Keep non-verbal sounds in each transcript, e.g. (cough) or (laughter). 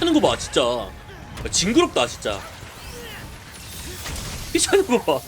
피차는 거 봐, 진짜. 야, 징그럽다, 진짜. 피차는 거 봐.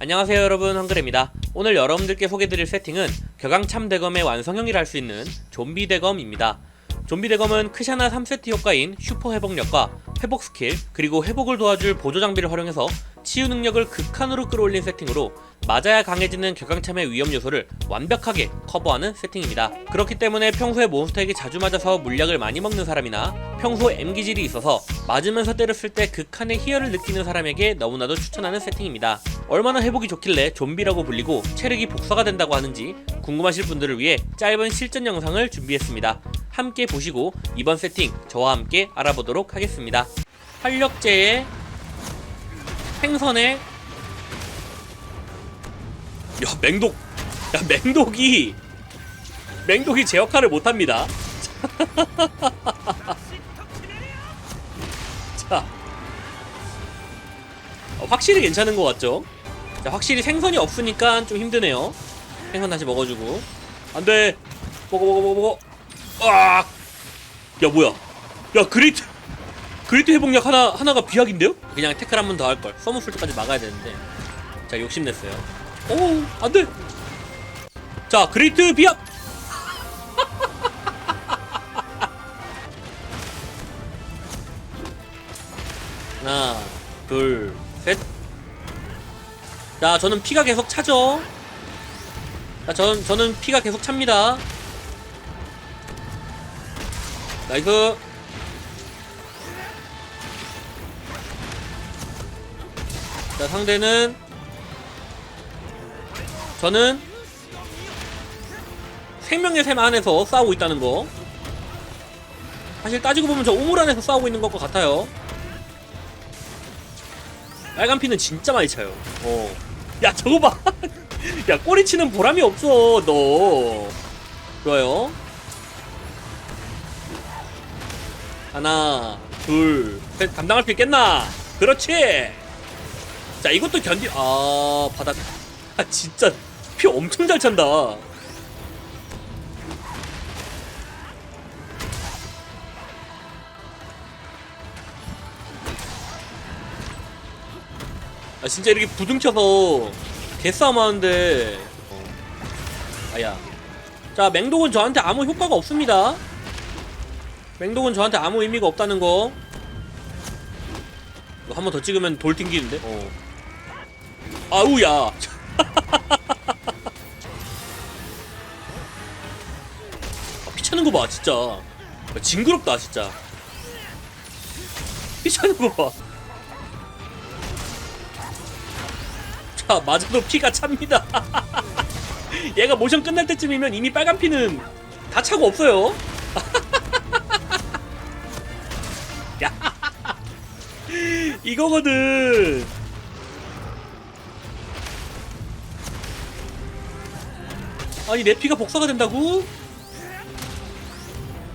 안녕하세요 여러분 한글입니다 오늘 여러분들께 소개드릴 세팅은 격앙참 대검의 완성형이라 할 수 있는 좀비 대검입니다 좀비 대검은 크샤나 3세트 효과인 슈퍼 회복력과 회복 스킬 그리고 회복을 도와줄 보조 장비를 활용해서 치유 능력을 극한으로 끌어올린 세팅으로 맞아야 강해지는 격앙참의 위험 요소를 완벽하게 커버하는 세팅입니다. 그렇기 때문에 평소에 몬스터에게 자주 맞아서 물약을 많이 먹는 사람이나 평소 M 기질이 있어서 맞으면서 때렸을 때 극한의 희열을 느끼는 사람에게 너무나도 추천하는 세팅입니다. 얼마나 회복이 좋길래 좀비라고 불리고 체력이 복사가 된다고 하는지 궁금하실 분들을 위해 짧은 실전 영상을 준비했습니다. 함께 보시고 이번 세팅 저와 함께 알아보도록 하겠습니다. 활력제의 생선의 야 맹독. 야 맹독이. 맹독이 제 역할을 못합니다. (laughs) 자. 어, 확실히 괜찮은 것 같죠? 자 확실히 생선이 없으니까 좀 힘드네요. 생선 다시 먹어주고. 안돼. 먹어 먹어 먹어 먹어. 아! 야 뭐야? 야 그리트 그리트 회복력 하나 하나가 비약인데요? 그냥 태클 한 번 더 할 걸. 서머 풀 때까지 막아야 되는데. 자 욕심냈어요. 오 안 돼. 자 그리트 비약. (laughs) 하나 둘 셋. 자 저는 피가 계속 차죠. 자 저는 저는 피가 계속 찹니다. 나이스. 자 상대는 저는 생명의 샘 안에서 싸우고 있다는 거. 사실 따지고 보면 저 우물 안에서 싸우고 있는 것과 같아요. 빨간 피는 진짜 많이 차요. 어. 야 저거 봐야 (laughs) 꼬리 치는 보람이 없어 너. 좋아요. 하나 둘셋. 감당할 수 있겠나? 그렇지 자 이것도 견디 아 바닥 아 진짜 피 엄청 잘 찬다 아 진짜 이렇게 부둥켜서 개싸움 하는데 어. 아야 자 맹독은 저한테 아무 효과가 없습니다 맹독은 저한테 아무 의미가 없다는 거 한번 더 찍으면 돌 튕기는데? 어. 아우야! (laughs) 아, 피차는 거 봐, 진짜. 야, 징그럽다, 진짜. 피차는 거 봐. 자, 맞아도 피가 찹니다. (laughs) 얘가 모션 끝날 때쯤이면 이미 빨간 피는 다 차고 없어요. (laughs) 야. 이거거든. 아니 내 피가 복사가 된다고?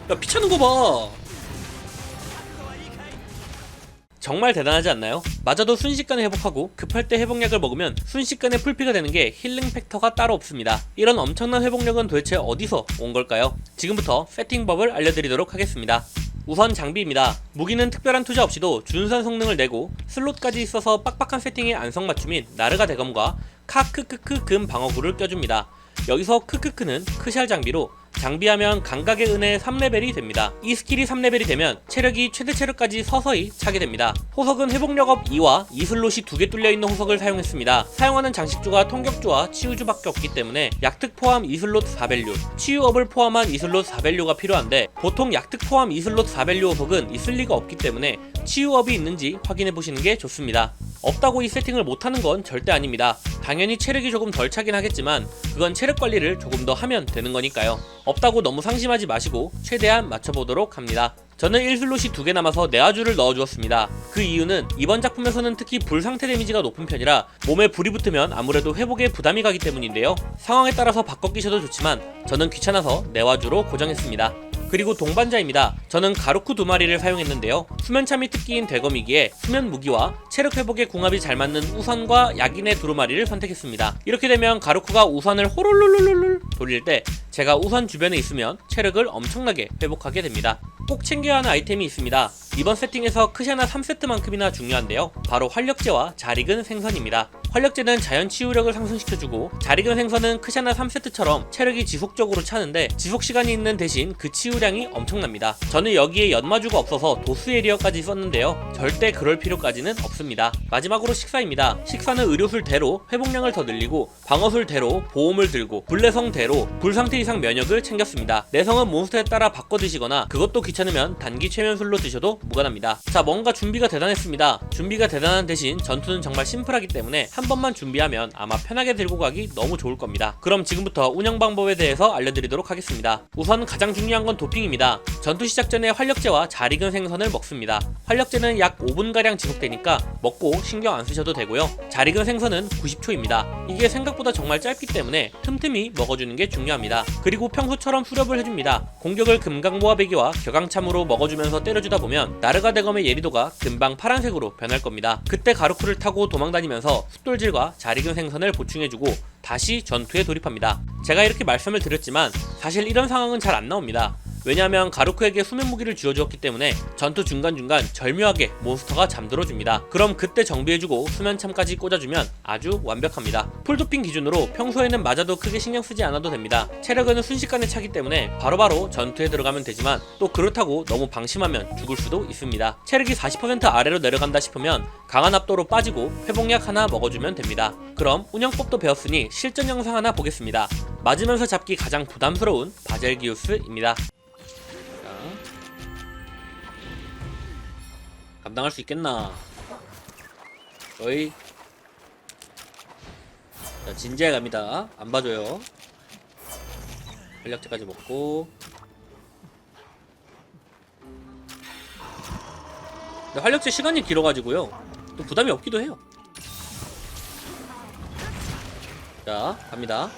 야 피차는 거 봐. 정말 대단하지 않나요? 맞아도 순식간에 회복하고 급할 때 회복약을 먹으면 순식간에 풀피가 되는 게 힐링 팩터가 따로 없습니다. 이런 엄청난 회복력은 도대체 어디서 온 걸까요? 지금부터 세팅법을 알려드리도록 하겠습니다. 우선 장비입니다. 무기는 특별한 투자 없이도 준수한 성능을 내고 슬롯까지 있어서 빡빡한 세팅의 안성맞춤인 나르가 대검과 카크크크 금 방어구를 껴줍니다. 여기서 크크크는 크샬 장비로 장비하면 감각의 은혜 3레벨이 됩니다. 이 스킬이 3레벨이 되면 체력이 최대 체력까지 서서히 차게 됩니다. 호석은 회복력업 2와 이슬롯이 두개 뚫려있는 호석을 사용했습니다. 사용하는 장식주가 통격주와 치유주밖에 없기 때문에 약특 포함 이슬롯 4밸류, 치유업을 포함한 이슬롯 4밸류가 필요한데 보통 약특 포함 이슬롯 4밸류 호석은 있을 리가 없기 때문에 치유업이 있는지 확인해 보시는 게 좋습니다. 없다고 이 세팅을 못하는 건 절대 아닙니다. 당연히 체력이 조금 덜 차긴 하겠지만 그건 체력 관리를 조금 더 하면 되는 거니까요. 없다고 너무 상심하지 마시고 최대한 맞춰보도록 합니다. 저는 1슬롯이 두 개 남아서 네아주를 넣어주었습니다. 그 이유는 이번 작품에서는 특히 불 상태 데미지가 높은 편이라 몸에 불이 붙으면 아무래도 회복에 부담이 가기 때문인데요. 상황에 따라서 바꿔 끼셔도 좋지만 저는 귀찮아서 네아주로 고정했습니다. 그리고 동반자입니다. 저는 가루쿠 두 마리를 사용했는데요. 수면참이 특기인 대검이기에 수면 무기와 체력 회복에 궁합이 잘 맞는 우선과 약인의 두루마리를 선택했습니다. 이렇게 되면 가루쿠가 우선을 호롤롤롤롤 돌릴 때 제가 우선 주변에 있으면 체력을 엄청나게 회복하게 됩니다. 꼭 챙겨야 하는 아이템이 있습니다. 이번 세팅에서 크샤나 3세트만큼이나 중요한데요. 바로 활력제와 잘 익은 생선입니다. 활력제는 자연 치유력을 상승시켜주고 잘 익은 생선은 크샤나 3세트처럼 체력이 지속적으로 차는데 지속 시간이 있는 대신 그 치유량이 엄청납니다. 저는 여기에 연마주가 없어서 도스 에리어까지 썼는데요. 절대 그럴 필요까지는 없습니다. 마지막으로 식사입니다. 식사는 의료술 대로 회복량을 더 늘리고 방어술 대로 보험을 들고 불내성 대로 불상태 이상 면역을 챙겼습니다. 내성은 몬스터에 따라 바꿔 드시거나 그것도 귀찮으면 단기 최면술로 드셔도 무관합니다. 자 뭔가 준비가 대단했습니다. 준비가 대단한 대신 전투는 정말 심플하기 때문에 한 번만 준비하면 아마 편하게 들고 가기 너무 좋을 겁니다. 그럼 지금부터 운영 방법에 대해서 알려드리도록 하겠습니다. 우선 가장 중요한 건 도핑입니다. 전투 시작 전에 활력제와 잘 익은 생선을 먹습니다. 활력제는 약 5분가량 지속되니까 먹고 신경 안 쓰셔도 되고요. 잘 익은 생선은 90초입니다. 이게 생각보다 정말 짧기 때문에 틈틈이 먹어주는 게 중요합니다. 그리고 평소처럼 수렵을 해줍니다. 공격을 금강모아배기와 격앙참으로 먹어주면서 때려주다 보면 나르가 대검의 예리도가 금방 파란색으로 변할 겁니다. 그때 가루크를 타고 도망다니면서 숫돌질과 잘 익은 생선을 보충해주고 다시 전투에 돌입합니다. 제가 이렇게 말씀을 드렸지만 사실 이런 상황은 잘 안 나옵니다. 왜냐하면 가루크에게 수면 무기를 쥐어주었기 때문에 전투 중간중간 절묘하게 몬스터가 잠들어줍니다. 그럼 그때 정비해주고 수면참까지 꽂아주면 아주 완벽합니다. 풀도핑 기준으로 평소에는 맞아도 크게 신경 쓰지 않아도 됩니다. 체력은 순식간에 차기 때문에 바로 바로 전투에 들어가면 되지만 또 그렇다고 너무 방심하면 죽을 수도 있습니다. 체력이 40% 아래로 내려간다 싶으면 강한 압도로 빠지고 회복약 하나 먹어주면 됩니다. 그럼 운영법도 배웠으니 실전 영상 하나 보겠습니다. 맞으면서 잡기 가장 부담스러운 바젤기우스입니다. 감당할 수 있겠나? 어이. 자, 진지하게 갑니다. 안 봐줘요. 전략제까지 먹고. 근데 활력제 시간이 길어가지고요. 또 부담이 없기도 해요. 자, 갑니다.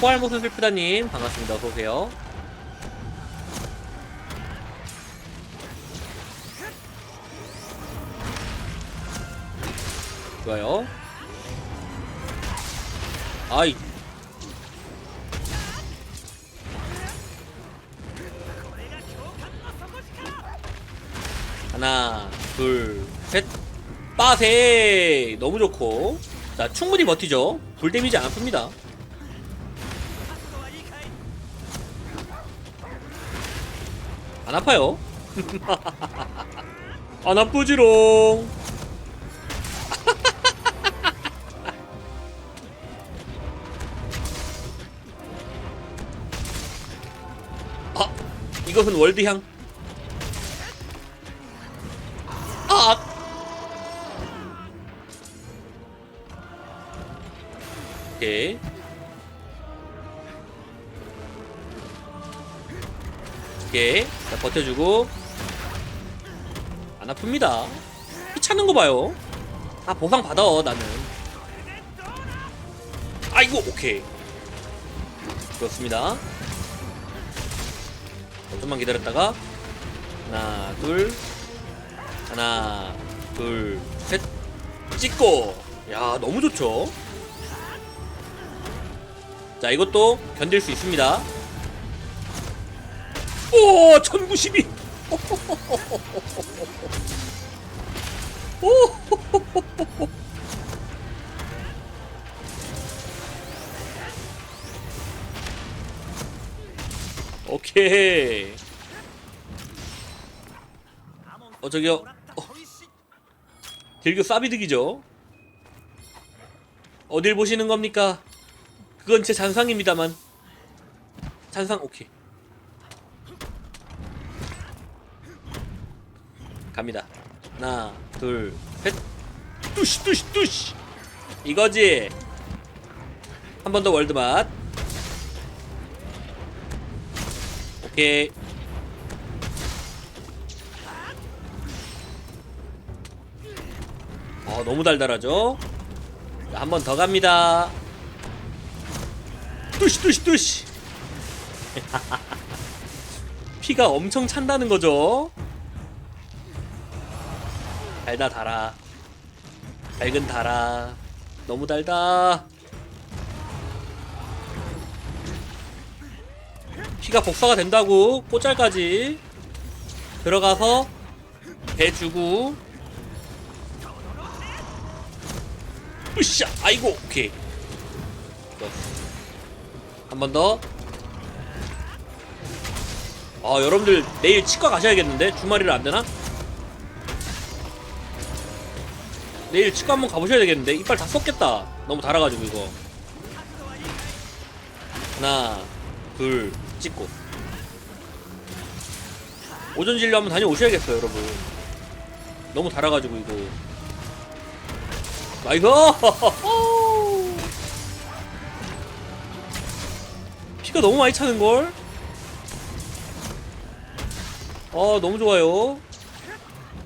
포알 모습 슬프다님, 반갑습니다. 어서오세요. 좋아요. 아이. 하나, 둘, 셋. 빠세! 너무 좋고. 자, 충분히 버티죠. 불 데미지 안 아픕니다. 안 아파요. (laughs) 안 아프지롱. 이것은 월드향. 아! 오케이. 오케이. 자, 버텨주고. 안 아픕니다. 귀찮은 거 봐요. 아, 보상 받아, 나는. 아이고, 오케이. 그렇습니다. 어, 좀만 기다렸다가. 하나, 둘. 하나, 둘, 셋. 찍고. 야, 너무 좋죠? 자, 이것도 견딜 수 있습니다. 오, 1092. (laughs) 오. 오케이. 어 저기요. 어. 딜교 싸비득이죠. 어딜 보시는 겁니까? 그건 제 잔상입니다만. 잔상 오케이. 갑니다. 하나, 둘, 셋. 뚜시 뚜시 뚜시. 이거지. 한 번 더 월드맛. 오케이. 어, 너무 달달하죠? 한 번 더 갑니다. 뚜시 뚜시 뚜시. (laughs) 피가 엄청 찬다는 거죠? 달다 달아. 밝은 달아. 너무 달다. 피가 복사가 된다고 꼬짤까지 들어가서 배 주고 으쌰 아이고 오케이 한 번 더. 아 여러분들 내일 치과 가셔야겠는데 주말이라 안 되나? 내일 치과 한번 가보셔야 되겠는데 이빨 다 썩겠다. 너무 달아가지고 이거. 하나, 둘, 찍고. 오전 진료 한번 다녀오셔야겠어요, 여러분. 너무 달아가지고 이거. 나이스! (laughs) 피가 너무 많이 차는 걸. 어 너무 좋아요.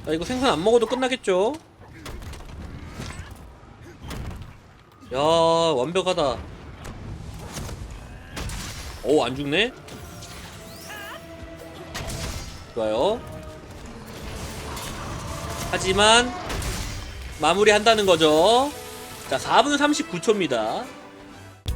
나 이거 생선 안 먹어도 끝나겠죠? 야 완벽하다. 오 안 죽네. 좋아요. 하지만 마무리한다는 거죠. 자 4분 39초입니다.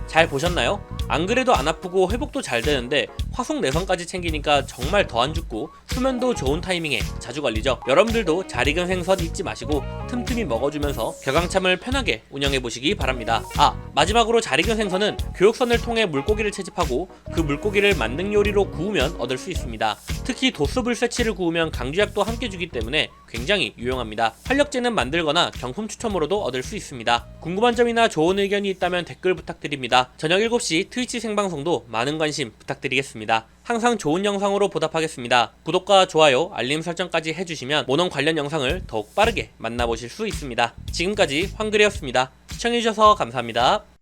잘 보셨나요? 안 그래도 안 아프고 회복도 잘 되는데 화속 내성까지 챙기니까 정말 더 안 죽고 수면도 좋은 타이밍에 자주 걸리죠. 여러분들도 잘 익은 생선 잊지 마시고 틈틈이 먹어주면서 격앙참을 편하게 운영해 보시기 바랍니다. 아 마지막으로 잘 익은 생선은 교육선을 통해 물고기를 채집하고 그 물고기를 만능 요리로 구우면 얻을 수 있습니다. 특히 도수불새치를 구우면 강쥐약도 함께 주기 때문에 굉장히 유용합니다. 활력제는 만들거나 경품 추첨으로도 얻을 수 있습니다. 궁금한 점이나 좋은 의견이 있다면 댓글 부탁드립니다. 저녁 7시 트위치 생방송도 많은 관심 부탁드리겠습니다. 항상 좋은 영상으로 보답하겠습니다. 구독과 좋아요, 알림 설정까지 해주시면 모넌 관련 영상을 더욱 빠르게 만나보실 수 있습니다. 지금까지 황글이었습니다. 시청해주셔서 감사합니다.